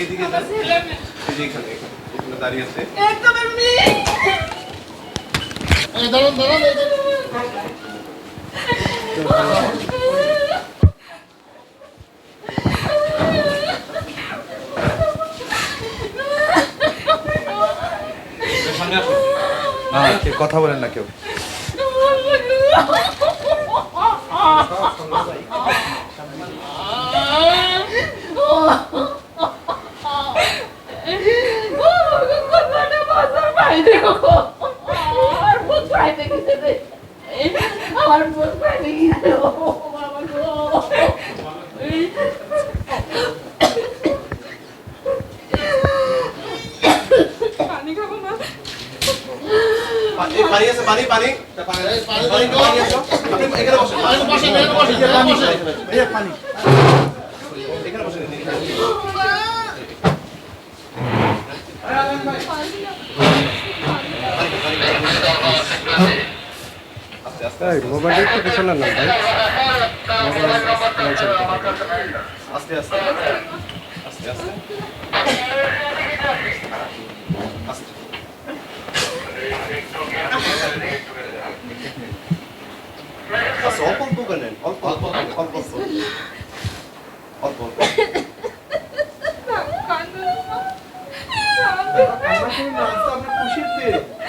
এইদিকে আমার যান। এই যে এখানে এখানে এখানে দাঁড়িয়ে আছে। একদম মেয়ে এই দাঁড়ান দাঁড়ান এই দাঁড়ান। সামনে না কেউ। কথা বলেন না কেউ আমার বুক পাইতে গেছে ও বাবা গো পানি খাব না পানি আছে পানি পানি। পানি পানি। পানি। পানি এখানে এই বসেন, এই বসেন। ভাইয়া পানি এখানে বসেন আস্তে আস্তে এই মোবাইলটা একটু পিছনে না ভাই। আস্তে আস্তে। আস্তে আস্তে। আস্তে আচ্ছা অল্প অল্প করে নেন। অল্প অল্প অল্প অল্প অল্প। অল্প আমি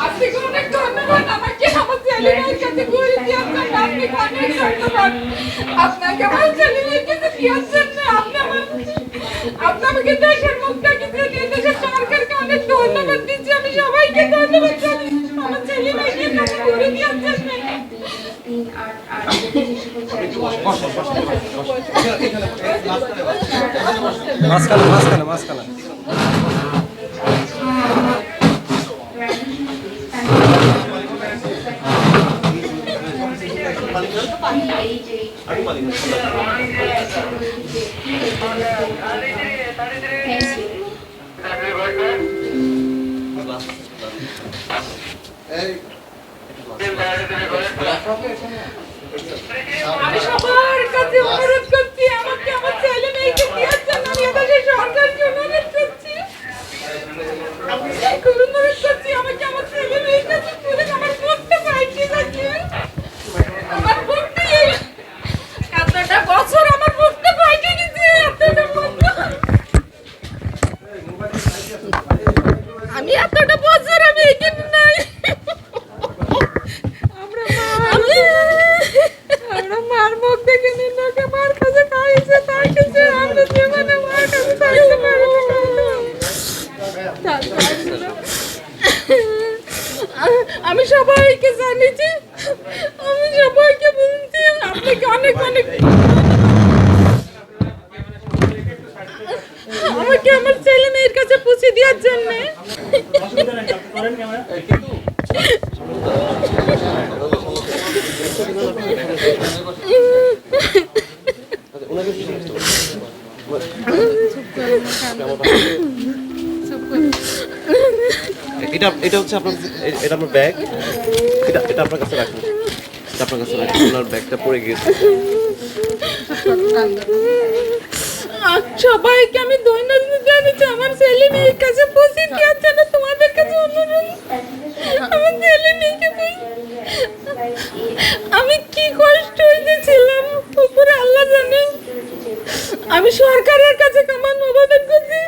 আপনাকে অনেক ধন্যবাদ আমাকে আমার ছেলেমেয়ের কাছে ঘুরে দেওয়ার আপনাকে অনেক ধন্যবাদ আপনাকে আমার ছেলেমেয়ের কাছে দেওয়ার জন্য আপনি আমার আপনি আমাকে দেশের মুখটা কিছু দিয়ে দেশের সরকারকে অনেক ধন্যবাদ দিচ্ছি আমি সবাইকে ধন্যবাদ জানাই আমার ছেলে কাছে ঘুরে দেওয়ার জন্য মাঝখানে মাঝখানে মাঝখানে। আমি সবার কাছে অনুরোধ করছি আমাকে আমার ছেলে মেয়েকে দেওয়ার সবাইকে আমি সবাইকে বলছি, আপনাকে অনেক অনেক আমাকে আমার ছেলে মেয়ের কাছে পুষে দেওয়ার জন্য। এটা এটা হচ্ছে আপনার এটা আপনার ব্যাগ। এটা এটা আপনার কাছে রাখুন। এটা আপনার কাছে রাখুন, আপনার ব্যাগটা পড়ে গিয়েছে সবাইকে আমি ধন্যবাদ জানাচ্ছি আমার ছেলে মেয়ের কাছে পৌঁছে দেওয়ার জন্য তোমাদের কাছে অনুরোধ? আমার ছেলে মেয়েকে আমি কি কষ্ট হইতেছিলাম উপরে আল্লাহ জানে। আমি সরকারের কাছে কামান আবেদন করছি।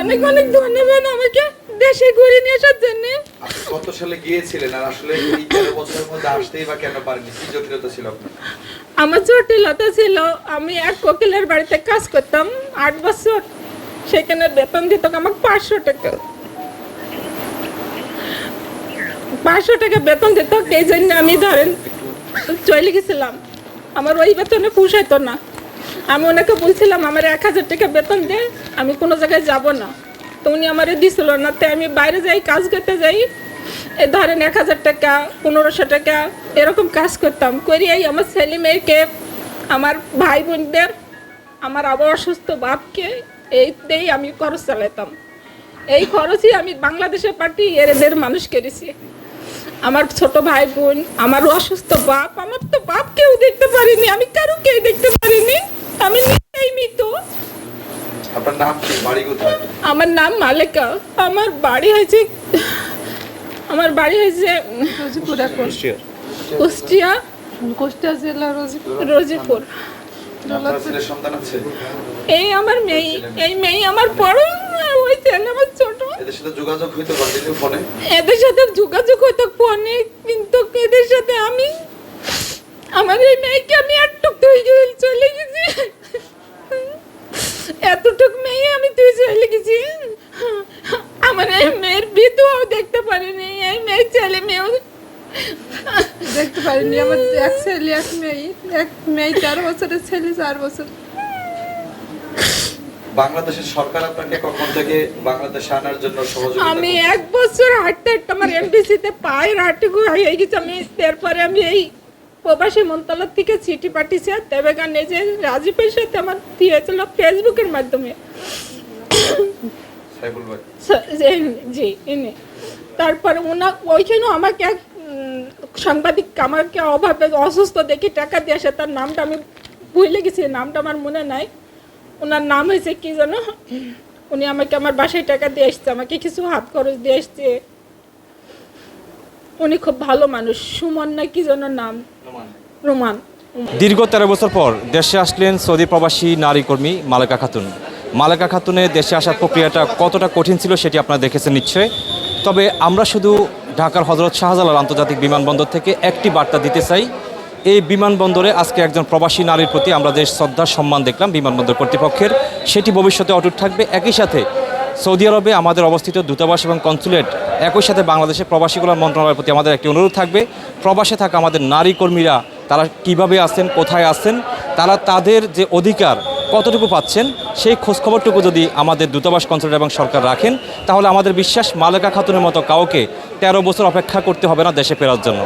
অনেক অনেক ধন্যবাদ আমাকে। দেশে ঘুরে নিয়ে আসার জন্য? কত সালে গিয়েছিলেন আর আসলে এই তেরো বছরের মধ্যে আসতেই বা কেন পারেননি? কি জটিলতা ছিল আপনার? আমার জটিলতা ছিল আমি এক কোকিলের বাড়িতে কাজ করতাম আট বছর। সেখানে বেতন দিত আমাকে পাঁচশো টাকা। পাঁচশো টাকা বেতন দিত এই জন্য আমি ধরেন চলে গেছিলাম। আমার ওই বেতনে পুষাইতো না। আমি ওনাকে বলছিলাম আমার এক হাজার টাকা বেতন দে আমি কোনো জায়গায় যাব না। তো উনি আমারে দিছিল না তাই আমি বাইরে যাই, কাজ করতে যাই। এ ধরেন এক হাজার টাকা, পনেরোশো টাকা, এরকম কাজ করতাম। করিয়াই আমার ছেলে মেয়েকে, আমার ভাই বোনদের, আমার আবার অসুস্থ বাপকে, এই দিয়েই আমি খরচ চালাতাম এই খরচই আমি বাংলাদেশে পাঠিয়ে এদের মানুষ করেছি আমার ছোট ভাই বোন, আমার অসুস্থ বাপ, আমার তো বাপ কেউ দেখতে পারিনি, আমি কারও কেউ দেখতে পারিনি। আমি নিজেই মৃত। আপনার নাম কি? বাড়ি কোথায়? আমার নাম মালেকা। আমার বাড়ি হয়েছে আমার বাড়ি হয়েছে রোজিপুরা কুষ্টিয়া। কুষ্টিয়া। কুষ্টিয়া জেলা রোজিপুর। রোজিপুর। এই আমার মেয়ে এই মেয়ে আমার বড় আর ওই ছেলে আমার ছোট। এদের সাথে যোগাযোগ হইতে ফোনে? এদের সাথে যোগাযোগ হতো ফোনে কিন্তু এদের সাথে আমি আমার এই মেয়েকে আমি একটুক তুই চলে গেছি। এতটুক মেয়ে আমি তুই চলে গেছি। আমার এই মেয়ের বিধুও দেখতে পারিনি এই মেয়ের ছেলে মেয়েও দেখতে পারিনি আমার এক ছেলে এক মেয়ে এক মেয়ে তেরো বছরের ছেলে চার বছর। বাংলাদেশের সরকার আপনাকে কখন থেকে বাংলাদেশে আনার জন্য সহযোগিতা আমি এক বছর হাঁটতে হাঁটতে আমার এমবিসিতে পায়ের হাঁটুকু হয়ে গেছে আমি তারপরে আমি এই প্রবাসী মন্ত্রণালয় থেকে চিঠি পাঠিয়েছে আর দেবেগানে যে রাজীবের সাথে আমার দিয়েছিল ফেসবুকের মাধ্যমে। জি ইনি। তারপরে ওনা ওইখানেও আমাকে এক সাংবাদিক আমাকে অভাবে অসুস্থ দেখে টাকা দিয়ে আসে তার নামটা আমি ভুলে গেছি নামটা আমার মনে নাই। ওনার নাম হয়েছে কি জানো উনি আমাকে আমার বাসায় টাকা দিয়ে এসছে আমাকে কিছু হাত খরচ দিয়ে এসছে। উনি খুব ভালো মানুষ। সুমন না কি যেন নাম? রোমান। দীর্ঘ তেরো বছর পর দেশে আসলেন সৌদি প্রবাসী নারী কর্মী মালেকা খাতুন। মালেকা খাতুনের দেশে আসার প্রক্রিয়াটা কতটা কঠিন ছিল সেটি আপনারা দেখেছেন নিশ্চয় তবে আমরা শুধু ঢাকার হজরত শাহজালাল আন্তর্জাতিক বিমানবন্দর থেকে একটি বার্তা দিতে চাই। এই বিমানবন্দরে আজকে একজন প্রবাসী নারীর প্রতি আমরা যে শ্রদ্ধা সম্মান দেখলাম বিমানবন্দর কর্তৃপক্ষের সেটি ভবিষ্যতে অটুট থাকবে। একই সাথে সৌদি আরবে আমাদের অবস্থিত দূতাবাস এবং কনসুলেট একই সাথে বাংলাদেশের প্রবাসী কল্যাণ মন্ত্রণালয়ের প্রতি আমাদের একটি অনুরোধ থাকবে। প্রবাসে থাকা আমাদের নারী কর্মীরা তারা কীভাবে আছেন, কোথায় আছেন, তারা তাদের যে অধিকার কতটুকু পাচ্ছেন, সেই খোঁজখবরটুকু যদি আমাদের দূতাবাস, কনসুলেট এবং সরকার রাখেন, তাহলে আমাদের বিশ্বাস মালেকা খাতুনের মতো কাউকে তেরো বছর অপেক্ষা করতে হবে না দেশে ফেরার জন্য।